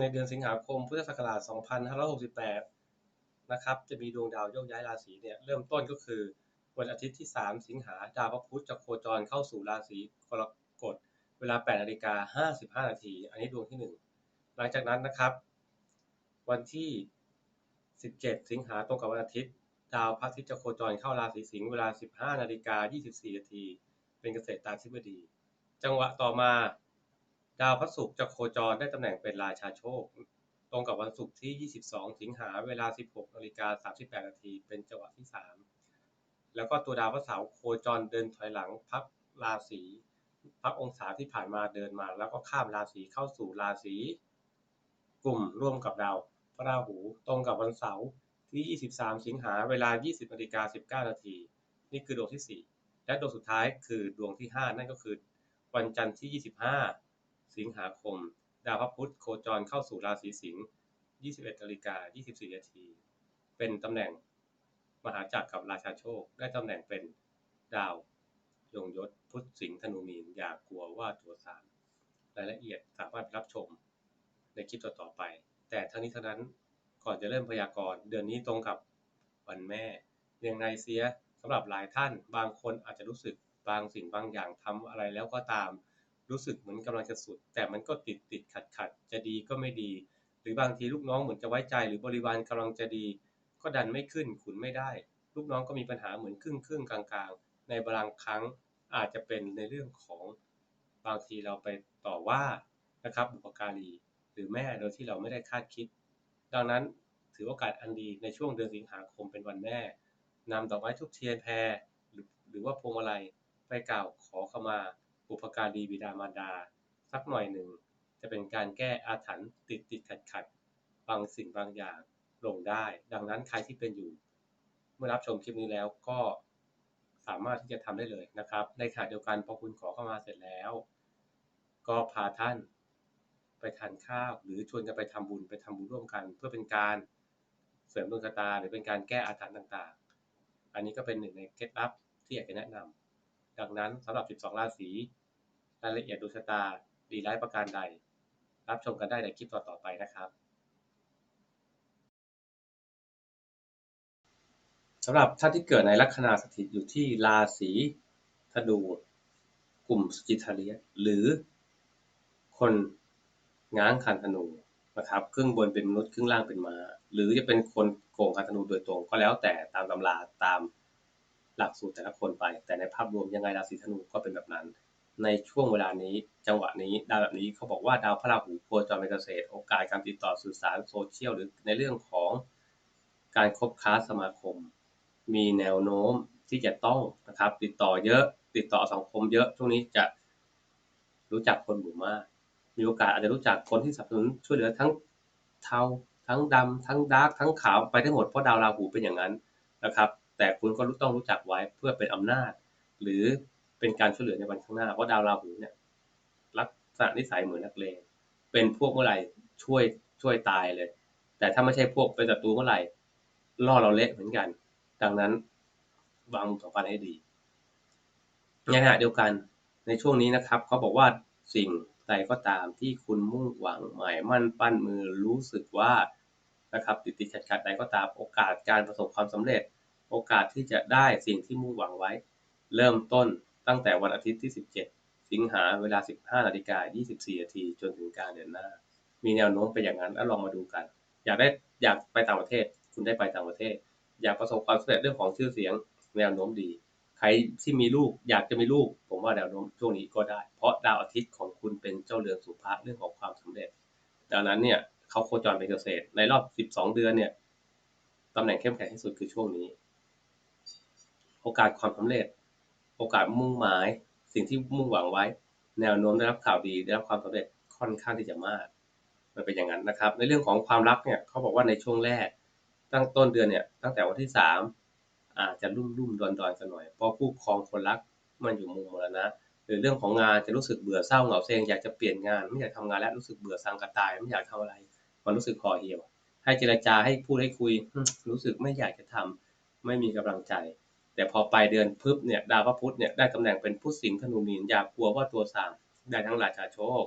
ในเดือนสิงหาคมพุทธศักราช 2568 นะครับ จะมีดวงดาวโยกย้ายราศีเนี่ยเริ่มต้นก็คือวันอาทิตย์ที่ 3 สิงหาดาวพระพุธจะโคจรเข้าสู่ราศีกรกฎเวลา 8 นาฬิกา 55 นาที อันนี้ดวงที่ 1 หลังจากนั้นนะครับ วันที่ 17 สิงหาตรงกับวันอาทิตย์ ดาวพระอาทิตย์จะโคจรเข้าราศีสิงห์เวลา 15 นาฬิกา 24 นาที เป็นเกษตรตาธิบดี จังหวะต่อมา ดาวพระศุกร์จะโคจรได้ตำแหน่งเป็นราชาโชค ตรงกับวันศุกร์ที่ 22 สิงหาเวลา 16นาฬิกา38 นาที เป็นจังหวะที่ 3 แล้วก็ตัวดาวพระเสาร์โคจรเดินถอยหลังพักราศีพักองศาที่ผ่านมาเดินมา แล้วก็ข้ามราศีเข้าสู่ราศีกลุ่มร่วมกับดาวพระราหูตรงกับวันเสาร์ที่ 23 สิงหาเวลา 20นาฬิกา19 นาที นี่คือดวงที่ 4 และดวงสุดท้ายคือดวงที่ 5 นั่นก็คือวันจันทร์ที่ 25 สิงหาคม ดาวพระพุธโคจรเข้าสู่ราศีสิงห์ 21นาฬิกา24นาทีเป็นตำแหน่งมหาจักรกับราชาโชค ได้ตำแหน่งเป็นดาวยงยศพุธสิงห์ธนูมีน อย่ากกลัวว่าตัวสามรายละเอียดสามารถรับชมในคลิปต่อๆไป แต่ทั้งนี้ทั้งนั้นก่อนจะเริ่มพยากรณ์เดือนนี้ตรงกับวันแม่เรียงในเสียสำหรับหลายท่าน บางคนอาจจะรู้สึกบางสิ่งบางอย่างทำอะไรแล้วก็ตาม รู้สึกเหมือนกำลังจะสุด แต่มันก็ติดติดขัดขัดจะดีก็ไม่ดี หรือบางทีลูกน้องเหมือนจะไว้ใจ หรือบริวารกำลังจะดี ก็ดันไม่ขึ้นขุนไม่ได้ ลูกน้องก็มีปัญหาเหมือนครึ่งครึ่งกลางๆ ในบางครั้งอาจจะเป็นในเรื่องของบางทีเราไปต่อว่านะครับบุปการีหรือแม่โดยที่เราไม่ได้คาดคิด ดังนั้นถือโอกาสอันดีในช่วงเดือนสิงหาคมเป็นวันแม่นำดอกไม้ทุกเทียนแพรหรือว่าพวงมาลัยไปกล่าวขอขมา บุพการีบิดามารดา สักหน่อยหนึ่ง จะเป็นการแก้อาถรรพ์ติดติดขัดขัดบางสิ่งบางอย่างลงได้ ดังนั้นใครที่เป็นอยู่ เมื่อรับชมคลิปนี้แล้วก็สามารถที่จะทำได้เลยนะครับ ในขณะเดียวกันพอคุณขอเข้ามาเสร็จแล้ว ก็พาท่านไปทานข้าวหรือชวนกันไปทำบุญไปทำบุญร่วมกัน เพื่อเป็นการเสริมดวงชะตา หรือเป็นการแก้อาถรรพ์ต่างๆ อันนี้ก็เป็นหนึ่งในเคล็ดลับที่อยากจะแนะนำดังนั้นสำหรับ 12 ราศี รายละเอียดดวงชะตาดีร้ายประการใด รับชมกันได้ในคลิปต่อๆไปนะครับสำหรับท่านที่เกิดในลัคนาสถิตอยู่ที่ราศีธนูกลุ่มสกิทาเลียหรือคนง้างคันธนูนะครับครึ่งบนเป็นมนุษย์ครึ่งล่างเป็นมา้า หรือจะเป็นคนโกงคันธนูโดยตรงก็แล้วแต่ตามตำราตามหลักสูตรแต่ละคนไป แต่ในภาพรวมยังไงราศีธนูก็เป็นแบบนั้น ในช่วงเวลานี้จังหวะนี้ดาวแบบนี้เขาบอกว่าดาวพระราหูโคจรเป็นเกษตร โอกาสการติดต่อสื่อสารโซเชียลหรือในเรื่องของการคบค้าสมาคม มีแนวโน้มที่จะต้องนะครับติดต่อเยอะติดต่อสังคมเยอะช่วงนี้จะรู้จักคนหมู่มาก มีโอกาสอาจจะรู้จักคนที่สนับสนุนช่วยเหลือทั้งเทาทั้งดำทั้งดาร์กทั้งขาวไปทั้งหมดเพราะดาวราหูเป็นอย่างนั้นนะครับ แต่คุณก็ต้องรู้จักไว้เพื่อเป็นอำนาจ หรือ เป็นการช่วยเหลือในวันข้างหน้า เพราะดาวราหูเนี่ยลักษณะนิสัยเหมือนนักเลงเป็นพวกเมื่อไหร่ช่วยช่วยตายเลย แต่ถ้าไม่ใช่พวกเป็นศัตรูเมื่อไหร่ล่อเราเละเหมือนกัน ดังนั้นวางต่อกันให้ดีในขณะเดียวกันในช่วงนี้นะครับเขาบอกว่าสิ่งใดก็ตามที่คุณมุ่งหวังหมายมั่นปั้นมือรู้สึกว่านะครับติดติดขัดขัดใดก็ตามโอกาสการประสบความสำเร็จ โอกาสที่จะได้สิ่งที่มุ่งหวังไว้ เริ่มต้น ตั้งแต่วันอาทิตย์ที่ 17 สิงหาเวลา 15นาฬิกา24นาทีจนถึงการเดือนหน้า มีแนวโน้มไปอย่างนั้นแล้วลองมาดูกัน อยากได้อยากไปต่างประเทศ คุณได้ไปต่างประเทศ อยากประสบความสำเร็จเรื่องของชื่อเสียงแนวโน้มดี ใครที่มีลูกอยากจะมีลูก ผมว่าแนวโน้มช่วงนี้ก็ได้ เพราะดาวอาทิตย์ของคุณเป็นเจ้าเรือนสุภาเรื่องของความสำเร็จ ดังนั้นเนี่ยเขาโคจรเป็นเกษตร ในรอบ 12 เดือนเนี่ยตำแหน่งเข้มแข็งที่สุดคือช่วงนี้ โอกาสความสำเร็จ โอกาสมุ่งหมาย สิ่งที่มุ่งหวังไว้ แนวโน้มได้รับข่าวดีได้รับความสำเร็จค่อนข้างที่จะมาก มันเป็นอย่างนั้นนะครับ ในเรื่องของความรักเนี่ยเขาบอกว่าในช่วงแรก ตั้งต้นเดือนเนี่ยตั้งแต่วันที่ 3 อาจจะรุ่มรุ่มดอนดอนกันหน่อย เพราะผู้ครองคนรักมันอยู่มุมมรณะหรือเรื่องของงานจะรู้สึกเบื่อเศร้าเหงาเซ็งอยากจะเปลี่ยนงาน ไม่อยากทำงานแล้วรู้สึกเบื่อสังกระตายไม่อยากทำอะไรมันรู้สึกคอเหี่ยว ให้เจรจาให้พูดให้คุย รู้สึกไม่อยากจะทำไม่มีกำลังใจ แต่พอปลายเดือนพึบเนี่ยดาวพระพุธเนี่ยได้ตำแหน่งเป็นพุธสิงห์ธนูมีนอยากกลัวว่าตัวสามได้ทั้งราชาโชค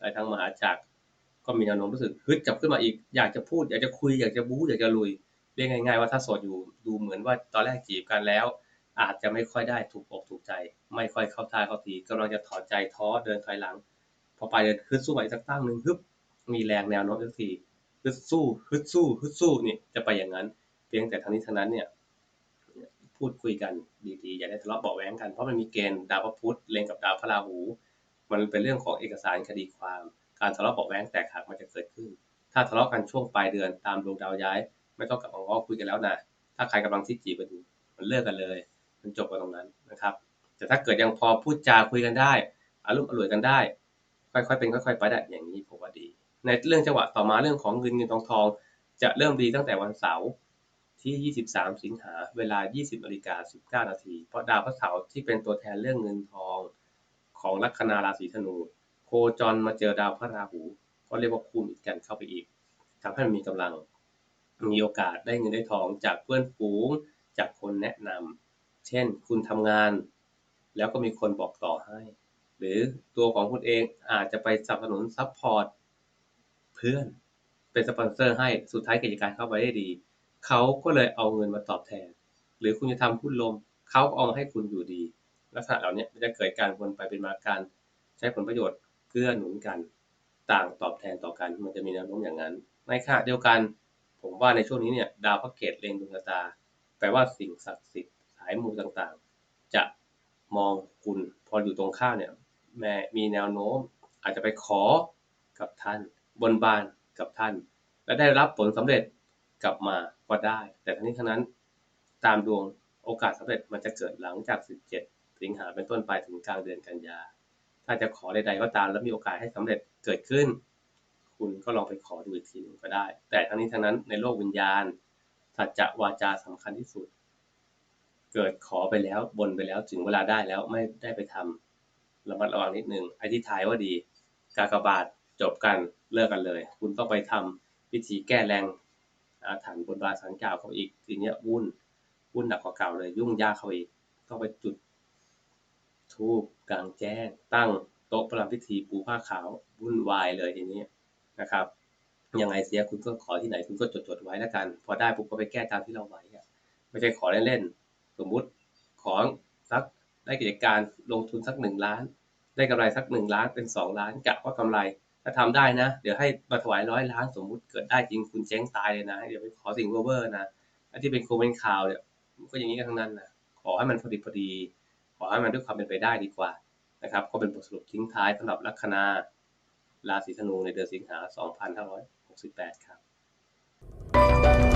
ได้ทั้งมหาจักรก็มีแนวโน้มรู้สึกฮึดกลับขึ้นมาอีก อยากจะพูดอยากจะคุยอยากจะบู๊อยากจะลุยเรียกง่ายๆว่าถ้าโสดอยู่ดูเหมือนว่าตอนแรกจีบกันแล้ว อาจจะไม่ค่อยได้ถูกอกถูกใจ ไม่ค่อยเข้าท่าเข้าทีกำลังจะถอดใจท้อเดินถอยหลัง พอไปเดินฮึดสู้ไปสักตั้งหนึ่งฮึบมีแรงแนวโน้มสักทีฮึดสู้ฮึดสู้ฮึดสู้นี่จะไปอย่างนั้น เพียงแต่ทั้งนี้ทั้งนั้นเนี่ย พูดคุยกันดีๆ อย่าได้ทะเลาะเบาะแว้งกัน เพราะมันมีเกณฑ์ดาวพระพุธเล็งกับดาวพระราหู มันเป็นเรื่องของเอกสารคดีความ การทะเลาะเบาะแว้งแตกหักมันจะเกิดขึ้น ถ้าทะเลาะกันช่วงปลายเดือนตามดวงดาวย้าย ไม่ต้องกลับมาง้อคุยกันแล้วนะ ถ้าใครกำลังที่จีบกันอยู่มันเลิกกันเลย มันจบกันตรงนั้นนะครับ แต่ถ้าเกิดยังพอพูดจาคุยกันได้อารมณ์อร่วยกันได้ ค่อยๆเป็นค่อยๆไปได้อย่างนี้ผมว่าดี ในเรื่องจังหวะต่อมาเรื่องของเงินเงินทองทอง จะเริ่มดีตั้งแต่วันเสาร์ ที่ 23 สิงหา เวลา 20นาฬิกา19 นาที เพราะดาวพระเสาร์ที่เป็นตัวแทนเรื่องเงินทองของลัคนาราศีธนู โคจรมาเจอดาวพระราหู ก็เรียกว่าคูณอีกกันเข้าไปอีกทำให้มันมีกำลัง มีโอกาสได้เงินได้ทองจากเพื่อนฝูง จากคนแนะนำเช่น คุณทำงาน แล้วก็มีคนบอกต่อให้ หรือตัวของคุณเองอาจจะไปสนับสนุนซัพพอร์ตเพื่อน เป็นสปอนเซอร์ให้ สุดท้ายกิจการเข้าไปได้ดี เขาก็เลยเอาเงินมาตอบแทน หรือคุณจะทำหุ้นลมเขาก็เอามาให้คุณอยู่ดี ลักษณะเหล่านี้มันจะเกิดการวนไปเป็นมาการใช้ผลประโยชน์เกื้อหนุนกัน ต่างตอบแทนต่อกันมันจะมีแนวโน้มอย่างนั้น ในขณะเดียวกันผมว่าในช่วงนี้เนี่ยดาวพระเกตเล็งดวงชะตา แปลว่าสิ่งศักดิ์สิทธิ์สายมูต่างๆ จะมองคุณพออยู่ตรงข้ามเนี่ยแม่มีแนวโน้ม อาจจะไปขอกับท่าน บนบานกับท่าน และได้รับผลสำเร็จ กลับมาก็ได้ แต่ทั้งนี้ทั้งนั้นตามดวงโอกาสสำเร็จมันจะเกิดหลังจาก 17 สิงหาเป็นต้นไปถึงกลางเดือนกันยา ถ้าจะขอใดๆก็ตามแล้วมีโอกาสให้สำเร็จเกิดขึ้น คุณก็ลองไปขอดูอีกทีหนึ่งก็ได้ แต่ทั้งนี้ทั้งนั้นในโลกวิญญาณสัจจะวาจาสำคัญที่สุด เกิดขอไปแล้วบนไปแล้วถึงเวลาได้แล้วไม่ได้ไปทำระมัดระวังนิดนึงไอ้ที่ทายว่าดี กากบาทจบกันเลิกกันเลย คุณต้องไปทำพิธีแก้แรง อาถรรพ์บนบาสังกล่าเขาอีกทีเนี้ยวุ่นวุ่นหนักกว่าเก่าเลย ยุ่งยากเขาอีกต้องไปจุดทูบกลางแจ้ง ตั้งโต๊ะประรำพิธีปูผ้าขาววุ่นวายเลยทีนี้นะครับยังไงเสียคุณก็ขอที่ไหนคุณก็จดจดๆไว้แล้วกัน พอได้ปุ๊บก็ไปแก้ตามที่เราไว้ไม่ใช่ขอเล่นๆสมมุติขอสักได้กิจการลงทุนสักหนึ่งล้าน ได้กำไรสักหนึ่งล้านเป็นสองล้านกะว่ากำไร ถ้าทำได้นะ เดี๋ยวให้มาถวายร้อยล้านสมมุติเกิดได้จริงคุณเจ๊งตายเลยนะ เดี๋ยวไปขอสิ่งเวอร์นะไอ้ที่เป็นโคเป็นข่าวเนี่ยก็อย่างนี้กันทั้งนั้นนะขอให้มันพอดีพอดี ขอให้มันด้วยความเป็นไปได้ดีกว่านะครับ ก็เป็นบทสรุปทิ้งท้ายสำหรับลัคนาราศีธนูในเดือนสิงหา 2568 ครับ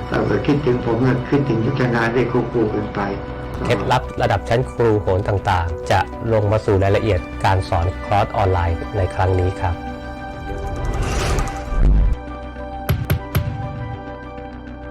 ถ้าเกิดคิดถึงผมก็คิดถึงยุทธนาได้ควบคู่กันไปเคล็ดลับระดับชั้นครูโหนต่างๆ จะลงมาสู่รายละเอียดการสอนคอร์สออนไลน์ในครั้งนี้ครับ